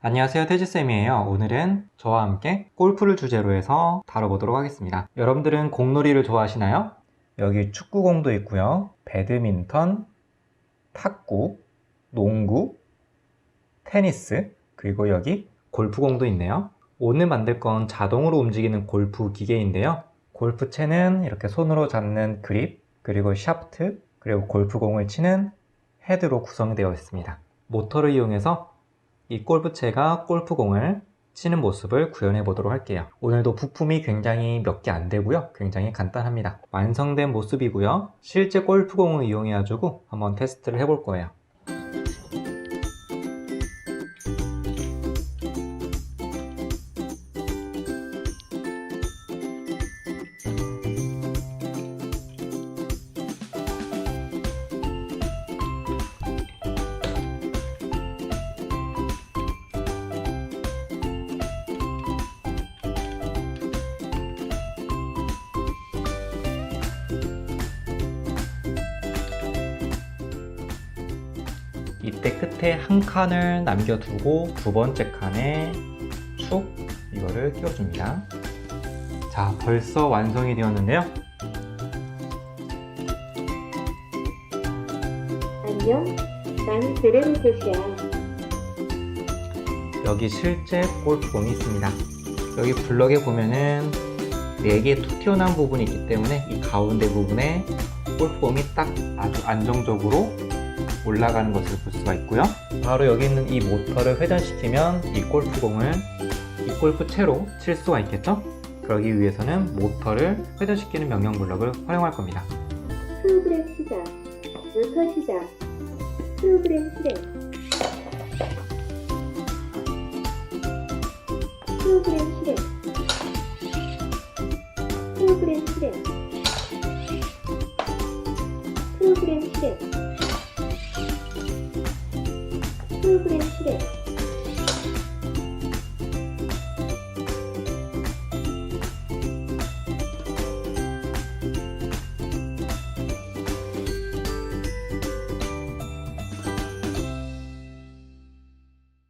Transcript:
안녕하세요 태지쌤이에요. 오늘은 저와 함께 골프를 주제로 해서 다뤄보도록 하겠습니다. 여러분들은 공놀이를 좋아하시나요? 여기 축구공도 있고요. 배드민턴, 탁구, 농구, 테니스 그리고 여기 골프공도 있네요 오늘 만들 건 자동으로 움직이는 골프 기계인데요 골프채는 이렇게 손으로 잡는 그립 그리고 샤프트 그리고 골프공을 치는 헤드로 구성되어 있습니다 모터를 이용해서 이 골프채가 골프공을 치는 모습을 구현해 보도록 할게요. 오늘도 부품이 굉장히 몇 개 안 되고요. 굉장히 간단합니다. 완성된 모습이고요. 실제 골프공을 이용해 가지고 한번 테스트를 해 볼 거예요. 이때 끝에 한 칸을 남겨두고 두 번째 칸에 축 이거를 끼워줍니다. 자, 벌써 완성이 되었는데요. 안녕, 난 드레로셋이야. 여기 실제 골프공이 있습니다. 여기 블럭에 보면은 4개 툭 튀어나온 부분이 있기 때문에 이 가운데 부분에 골프공이 딱 아주 안정적으로 올라가는 것을 볼 수가 있고요. 바로 여기 있는 이 모터를 회전시키면 이 골프공을 이 골프채로 칠 수가 있겠죠? 그러기 위해서는 모터를 회전시키는 명령 블럭을 활용할 겁니다. 프로그램 시작. 모터 시작. 프로그램 실행. 프로그램 실행. 프로그램 실행. 프로그램 실행. 프로그램 실행.